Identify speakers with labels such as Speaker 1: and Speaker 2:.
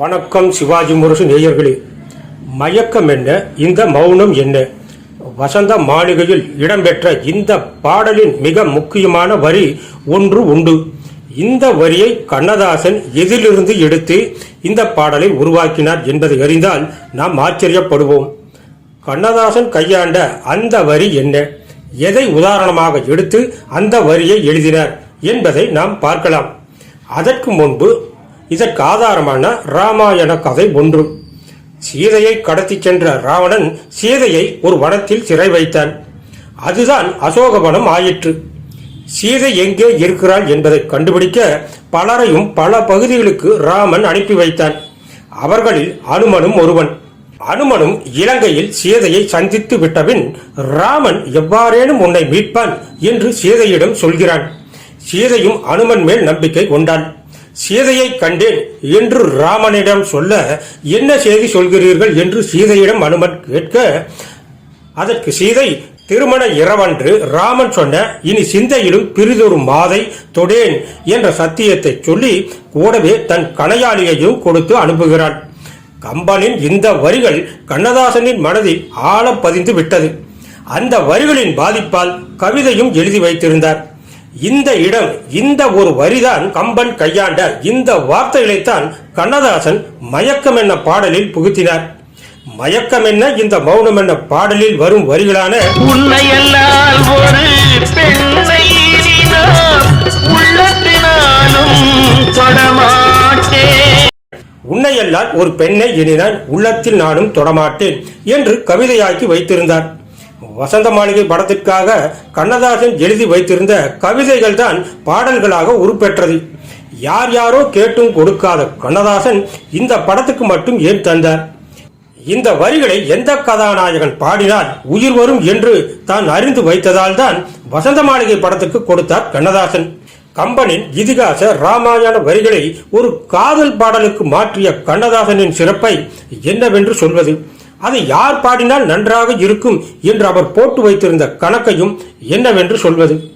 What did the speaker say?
Speaker 1: வணக்கம் சிவாஜி முரசு நேயர்களே. மயக்கம் என்ன இந்த மௌனம் என்ன? வசந்த மாளிகையில் இடம்பெற்ற இந்த பாடலின் மிக முக்கியமான வரி ஒன்று உண்டு. இந்த வரியை கண்ணதாசன் எதிலிருந்து எடுத்து இந்த பாடலை உருவாக்கினார் என்பதை அறிந்தால் நாம் ஆச்சரியப்படுவோம். கண்ணதாசன் கையாண்ட அந்த வரி என்ன? எதை உதாரணமாக எடுத்து அந்த வரியை எழுதினார் என்பதை நாம் பார்க்கலாம். அதற்கு முன்பு இதற்கு ஆதாரமான ராமாயண கதை ஒன்று. சீதையை கடத்திச் சென்ற ராவணன் சீதையை ஒரு வனத்தில் சிறை வைத்தான். அதுதான் அசோகவனம் ஆயிற்று. சீதை எங்கே இருக்கிறாள் என்பதை கண்டுபிடிக்க பலரையும் பல பகுதிகளுக்கு ராமன் அனுப்பி வைத்தான். அவர்களில் அனுமனும் ஒருவன். அனுமனும் இலங்கையில் சீதையை சந்தித்து விட்டபின் ராமன் எவ்வாறேனும் உன்னை மீட்பான் என்று சீதையிடம் சொல்கிறான். சீதையும் அனுமன் மேல் நம்பிக்கை கொண்டான். சீதையை கண்டேன் என்று ராமனிடம் சொல்ல என்ன செய்தி சொல்கிறீர்கள்? என்று சீதையிடம் அனுமன் கேட்க அதற்கு சீதை திருமண இரவன்று ராமன் சொன்ன இனி சிந்தையிலும் பிரிதொரு மாதை தொடேன் என்ற சத்தியத்தை சொல்லி கூடவே தன் கணையாளியையும் கொடுத்து அனுப்புகிறான். கம்பனின் இந்த வரிகள் கண்ணதாசனின் மனதில் ஆழ பதிந்து விட்டது. அந்த வரிகளின் பாதிப்பால் கவிதையும் எழுதி வைத்திருந்தார். இந்த இடம் இந்த ஒரு வரிதான் கம்பன் கையாண்ட. இந்த வார்த்தைகளைத்தான் கண்ணதாசன் மயக்கம் என்ற பாடலில் புகுத்தினார். மயக்கம் என்ன இந்த மௌனம் என்ற பாடலில் வரும் வரிகளான?
Speaker 2: உன்னையல்லால் ஒரு பெண்ணை இனி நான் உள்ளத்தினாலும் தொடமாட்டேன்.
Speaker 1: உன்னையல்லால் ஒரு பெண்ணை எண்ணினான் உள்ளத்தில் நானும் தொடமாட்டேன் என்று கவிதையாக்கி வைத்திருந்தார். வசந்த மாளிகை படத்திற்காக கண்ணதாசன் எழுதி வைத்திருந்த கவிதைகள் தான் பாடல்களாக உருப்பெற்றது. யார் யாரோ கேட்டும் கொடுக்காத கண்ணதாசன் இந்த படத்துக்கு மட்டும் ஏன் தந்தார்? இந்த வரிகளை எந்த கதாநாயகன் பாடினால் உயிர் வரும் என்று தான் அறிந்து வைத்ததால் தான் வசந்த மாளிகை படத்துக்கு கொடுத்தார் கண்ணதாசன். கம்பனின் இதிகாச ராமாயண வரிகளை ஒரு காதல் பாடலுக்கு மாற்றிய கண்ணதாசனின் சிறப்பை என்னவென்று சொல்வது? அதை யார் பாடினால் நன்றாக இருக்கும் என்று அவர் போட்டு வைத்திருந்த கணக்கையும் என்னவென்று சொல்வது?